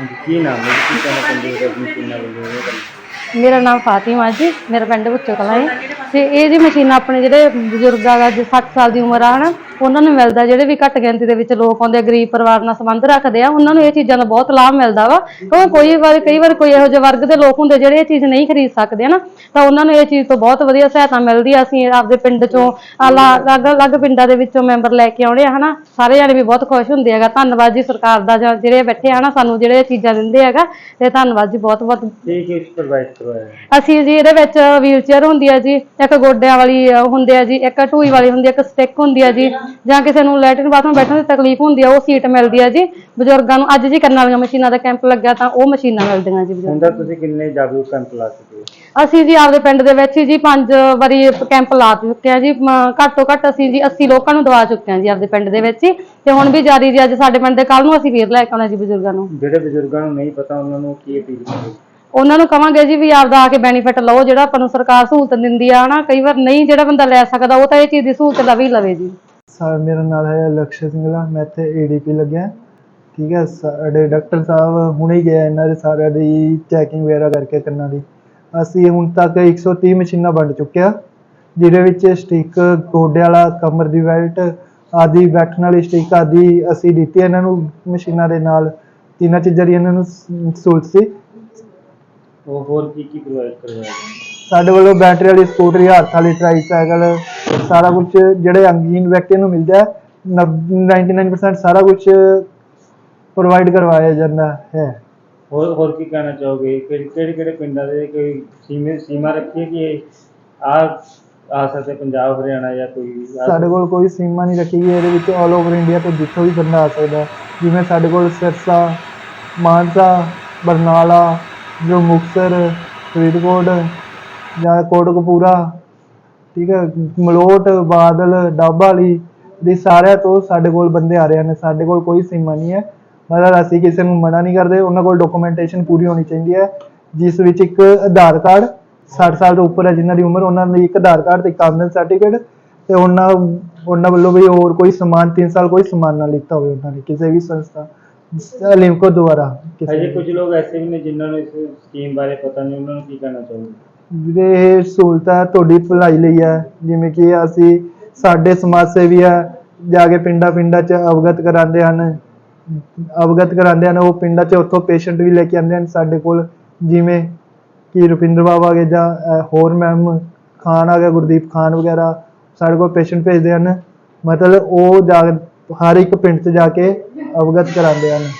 ਹਾਂਜੀ, ਕੀ ਨਾਮ ਹੈ ਮੇਰਾ ਨਾਮ ਫਾਤਿਮਾ ਜੀ ਮੇਰਾ ਪਿੰਡ ਬੁੱਚੋ ਕਲਾਂ ਹੈ ਤੇ ਇਹ ਜੀ ਮਸ਼ੀਨਾਂ ਆਪਣੇ ਜਿਹੜੇ ਬਜ਼ੁਰਗਾਂ ਦਾ ਜੇ 60 ਸਾਲ ਦੀ ਉਮਰ ਆ ਹਨਾ ਉਹਨਾਂ ਨੂੰ ਮਿਲਦਾ ਜਿਹੜੇ ਵੀ ਘੱਟ ਗਿਣਤੀ ਦੇ ਵਿੱਚ ਲੋਕ ਆਉਂਦੇ ਆ, ਗਰੀਬ ਪਰਿਵਾਰ ਨਾਲ ਸੰਬੰਧ ਰੱਖਦੇ ਆ ਉਹਨਾਂ ਨੂੰ ਇਹ ਚੀਜ਼ਾਂ ਦਾ ਬਹੁਤ ਲਾਭ ਮਿਲਦਾ ਵਾ। ਕਿਉਂਕਿ ਕੋਈ ਵਾਰ ਕਈ ਵਾਰ ਕੋਈ ਇਹੋ ਜਿਹੇ ਵਰਗ ਦੇ ਲੋਕ ਹੁੰਦੇ ਜਿਹੜੇ ਇਹ ਚੀਜ਼ ਨਹੀਂ ਖਰੀਦ ਸਕਦੇ ਨਾ ਤਾਂ ਉਹਨਾਂ ਨੂੰ ਇਹ ਚੀਜ਼ ਤੋਂ ਬਹੁਤ ਵਧੀਆ ਸਹਾਇਤਾ ਮਿਲਦੀ ਆ। ਅਸੀਂ ਆਪਦੇ ਪਿੰਡ ਚੋਂ ਅਲੱਗ-ਅਲੱਗ ਪਿੰਡਾਂ ਦੇ ਵਿੱਚੋਂ ਮੈਂਬਰ ਲੈ ਕੇ ਆਉਣੇ ਆ ਹਨਾ। ਸਾਰੇ ਜਾਣੇ ਵੀ ਬਹੁਤ ਖੁਸ਼ ਹੁੰਦੇ ਹੈਗਾ। ਧੰਨਵਾਦ ਜੀ ਸਰਕਾਰ ਦਾ ਜਾਂ ਜਿਹੜੇ ਬੈਠੇ ਆ ਨਾ ਸਾਨੂੰ ਜਿਹੜੇ ਇਹ ਚੀਜ਼ਾਂ ਦਿੰਦੇ ਹੈਗਾ। ਤੇ ਧੰਨਵਾਦ ਜੀ ਬਹੁਤ-ਬਹੁਤ। ਕੀ ਕੀ ਪ੍ਰੋਵਾਈਡ ਅਸੀਂ ਜੀ ਇਹਦੇ ਵਿੱਚ ਵੀਲ ਚੇਅਰ ਹੁੰਦੀ ਹੈ ਜੀ ਇੱਕ ਗੋਡਿਆਂ ਵਾਲੀ ਹੁੰਦੀ ਹੈ ਜੀ ਇੱਕ ਢੂਈ ਵਾਲੀ ਹੁੰਦੀ ਹੈ ਇੱਕ ਸਟਿੱਕ ਹੁੰਦੀ ਹੈ ਜੀ ਜਾਂ ਕਿਸੇ ਨੂੰ ਲੈਟਰਿਨ ਬਾਥਰੂਮ ਬੈਠਣ ਦੀ ਤਕਲੀਫ ਹੁੰਦੀ ਹੈ ਉਹ ਸੀਟ ਮਿਲਦੀ ਹੈ ਜੀ। ਬਜ਼ੁਰਗਾਂ ਨੂੰ ਅੱਜ ਜੀ ਕਰਨ ਵਾਲੀਆਂ ਮਸ਼ੀਨਾਂ ਦਾ ਕੈਂਪ ਲੱਗਿਆ ਤਾਂ ਉਹ ਮਸ਼ੀਨਾਂ ਮਿਲਦੀਆਂ ਜੀ ਬਜ਼ੁਰਗਾਂ ਹੁਣ ਤੱਕ ਤੁਸੀਂ ਕਿੰਨੇ ਜਾਗਰੂਕ ਕੈਂਪ ਲਾ ਚੁੱਕੇ ਹੋ। ਅਸੀਂ ਜੀ ਆਪਦੇ ਪਿੰਡ ਦੇ ਵਿੱਚ ਹੀ ਜੀ ਪੰਜ ਵਾਰੀ ਕੈਂਪ ਲਾ ਚੁੱਕੇ ਹਾਂ ਜੀ ਮ, ਘੱਟ ਤੋਂ ਘੱਟ ਅਸੀਂ ਜੀ 80 ਲੋਕਾਂ ਨੂੰ ਦਵਾ ਚੁੱਕੇ ਹਾਂ ਜੀ ਆਪਦੇ ਪਿੰਡ ਦੇ ਵਿੱਚ ਹੀ। ਤੇ ਹੁਣ ਵੀ ਜਾਰੀ ਜੀ ਅੱਜ ਸਾਡੇ ਪਿੰਡ ਦੇ ਕੱਲ ਨੂੰ ਅਸੀਂ ਫੇਰ ਲੈ ਕੇ ਆਉਣਾ ਜੀ ਬਜ਼ੁਰਗਾਂ ਨੂੰ। ਜਿਹੜੇ ਬਜ਼ੁਰਗਾਂ ਨੂੰ ਨਹੀਂ ਪਤਾ ਉਹਨਾਂ ਨੂੰ ਕੀ ਅਪੀਲ ਕਰੋ ਉਹਨਾਂ ਨੂੰ ਕਵਾਂਗੇ ਜੀ ਵੀ ਆਪਦਾ ਆ ਕੇ ਬੈਨੀਫਿਟ ਲਓ, ਜਿਹੜਾ ਆਪਾਂ ਨੂੰ ਸਰਕਾਰ ਸਹੂਲਤ ਦਿੰਦੀ ਆ, ਹਨਾ? ਕਈ ਵਾਰ ਨਹੀਂ ਜਿਹੜਾ ਬੰਦਾ ਲੈ ਸਕਦਾ, ਉਹ ਤਾਂ ਇਹ ਚੀਜ਼ ਦੀ ਸਹੂਲਤ ਲਵੇ ਹੀ ਲਵੇ ਜੀ। ਸਰ, ਮੇਰਾ ਨਾਮ ਹੈ ਲਕਸ਼ਯ ਸਿੰਘਲਾ ਮੈਂ ਇੱਥੇ ਏਡੀਪੀ ਲੱਗਿਆ। ਠੀਕ ਹੈ, ਸਾਡੇ ਡਾਕਟਰ ਸਾਹਿਬ ਹੁਣੇ ਹੀ ਇਹਨਾਂ ਦੇ ਸਾਰਿਆਂ ਦੀ ਚੈਕਿੰਗ ਵਗੈਰਾ ਕਰਕੇ ਕੰਨਾਂ ਦੀ। ਅਸੀਂ ਹੁਣ ਤੱਕ 130 ਮਸ਼ੀਨਾਂ ਵੰਡ ਚੁੱਕਿਆ, ਜਿਹਦੇ ਵਿੱਚ ਸਟਿਕ ਗੋਡੇ ਵਾਲਾ, ਕਮਰ ਦੀ ਬੈਲਟ ਆਦਿ, ਬੈਠਣ ਵਾਲੀ ਸਟਿਕ ਆਦਿ ਅਸੀਂ ਦਿੱਤੀ ਇਹਨਾਂ ਨੂੰ ਮਸ਼ੀਨਾਂ ਦੇ ਨਾਲ। ਤਿੰਨਾਂ ਚੀਜ਼ਾਂ ਦੀ ਇਹਨਾਂ ਨੂੰ ਸਹੂਲਤ ਸੀ। ਉਹ ਹੋਰ ਕੀ ਕੀ ਪ੍ਰੋਵਾਈਡ ਕਰਵਾਇਆ ਹੈ? ਸਾਡੇ ਵੱਲੋਂ ਬੈਟਰੀ ਵਾਲੀ ਸਕੂਟਰੀ ਹੱਥ ਵਾਲੀ ਟ੍ਰਾਈਸਾਈਕਲ ਸਾਰਾ ਕੁਝ ਜਿਹੜੇ ਅੰਗਹੀਨ ਵਿਅਕਤੀ ਨੂੰ ਮਿਲਦਾ ਹੈ, ਨੱਬ- 99% ਸਾਰਾ ਕੁਝ ਪ੍ਰੋਵਾਈਡ ਕਰਵਾਇਆ ਜਾਂਦਾ ਹੈ ਹੋਰ ਹੋਰ ਕੀ ਕਹਿਣਾ ਚਾਹੋਗੇ ਕਿਹੜੇ ਕਿਹੜੇ ਕਿਹੜੇ ਪਿੰਡਾਂ ਦੇ ਕੋਈ ਸੀਮੇ ਸੀਮਾ ਰੱਖੀ ਹੈ ਕਿ ਆ ਆ ਸਕਦੇ ਪੰਜਾਬ ਹਰਿਆਣਾ ਜਾਂ ਕੋਈ ਵੀ ਆ ਸਾਡੇ ਕੋਲ ਕੋਈ ਸੀਮਾ ਨਹੀਂ ਰੱਖੀ ਗਈ ਇਹਦੇ ਵਿੱਚ ਆਲ ਓਵਰ ਇੰਡੀਆ ਤੋਂ ਜਿੱਥੋਂ ਵੀ ਬੰਦਾ ਆ ਸਕਦਾ ਹੈ। ਜਿਵੇਂ ਸਾਡੇ ਕੋਲ ਸਿਰਸਾ ਮਾਨਸਾ ਬਰਨਾਲਾ ਜੋ ਮੁਕਤਸਰ, ਫਰੀਦਕੋਟ ਜਾਂ ਕੋਟਕਪੂਰਾ, ਠੀਕ ਹੈ, ਮਲੋਟ, ਬਾਦਲ, ਡੱਬ ਵਾਲੀ ਦੇ ਸਾਰਿਆਂ ਤੋਂ ਸਾਡੇ ਕੋਲ ਬੰਦੇ ਆ ਰਹੇ ਨੇ। ਸਾਡੇ ਕੋਲ ਕੋਈ ਸੀਮਾ ਨਹੀਂ ਹੈ। ਮਤਲਬ ਅਸੀਂ ਕਿਸੇ ਨੂੰ ਮਨਾ ਨਹੀਂ ਕਰਦੇ। ਉਹਨਾਂ ਕੋਲ ਡਾਕੂਮੈਂਟੇਸ਼ਨ ਪੂਰੀ ਹੋਣੀ ਚਾਹੀਦੀ ਹੈ, ਜਿਸ ਵਿੱਚ ਇੱਕ ਆਧਾਰ ਕਾਰਡ 60 ਸਾਲ ਤੋਂ ਉੱਪਰ ਹੈ, ਜਿਨ੍ਹਾਂ ਦੀ ਉਮਰ ਉਹਨਾਂ ਲਈ ਇੱਕ ਆਧਾਰ ਕਾਰਡ ਤੇ ਇੱਕ ਆਮਦਨ ਸਰਟੀਫਿਕੇਟ ਤੇ ਉਹਨਾਂ ਉਹਨਾਂ ਵੱਲੋਂ ਵੀ ਹੋਰ ਕੋਈ ਸਮਾਨ 3 ਸਾਲ ਕੋਈ ਸਮਾਨ ਨਾ ਲਿੱਤਾ ਹੋਵੇ ਉਹਨਾਂ ਨੇ ਕਿਸੇ ਵੀ ਸੰਸਥਾ ਲਿਮਕੋ ਦੁਆਰਾ ਕਿਸੇ ਹਜੇ ਕੁਝ ਲੋਕ ਐਸੇ ਵੀ ਨੇ ਜਿਨ੍ਹਾਂ ਨੂੰ ਇਸ ਸਕੀਮ ਬਾਰੇ ਪਤਾ ਨਹੀਂ ਉਹਨਾਂ ਨੂੰ ਕੀ ਕਹਿਣਾ ਚਾਹੋਗੇ? ਵੀਰੇ ਇਹ ਸਹੂਲਤ ਤੁਹਾਡੀ ਭਲਾਈ ਲਈ ਹੈ। ਜਿਵੇਂ ਕਿ ਅਸੀਂ ਸਾਡੇ ਸਮਾਜ ਸੇਵੀ ਹੈ ਜਾ ਕੇ ਪਿੰਡਾਂ ਪਿੰਡਾਂ 'ਚ ਅਵਗਤ ਕਰਾਉਂਦੇ ਹਨ। ਅਵਗਤ ਕਰਾਉਂਦੇ ਹਨ ਉਹ ਪਿੰਡਾਂ 'ਚ ਉੱਥੋਂ ਪੇਸ਼ੈਂਟ ਵੀ ਲੈ ਕੇ ਆਉਂਦੇ ਹਨ ਸਾਡੇ ਕੋਲ। ਜਿਵੇਂ ਕਿ ਰੁਪਿੰਦਰ ਬਾਬਾ ਆ ਗਏ ਜਾਂ ਅਹ, ਹੋਰ ਮੈਮ ਖਾਨ ਆ ਗਿਆ ਗੁਰਦੀਪ ਖਾਨ ਵਗੈਰਾ ਸਾਡੇ ਕੋਲ ਪੇਸ਼ੈਂਟ ਭੇਜਦੇ ਹਨ। ਮਤਲਬ ਉਹ ਜਾ ਹਰ ਇੱਕ ਪਿੰਡ 'ਚ ਜਾ ਕੇ ਅਵਗਤ ਕਰਾਉਂਦੇ ਹਨ।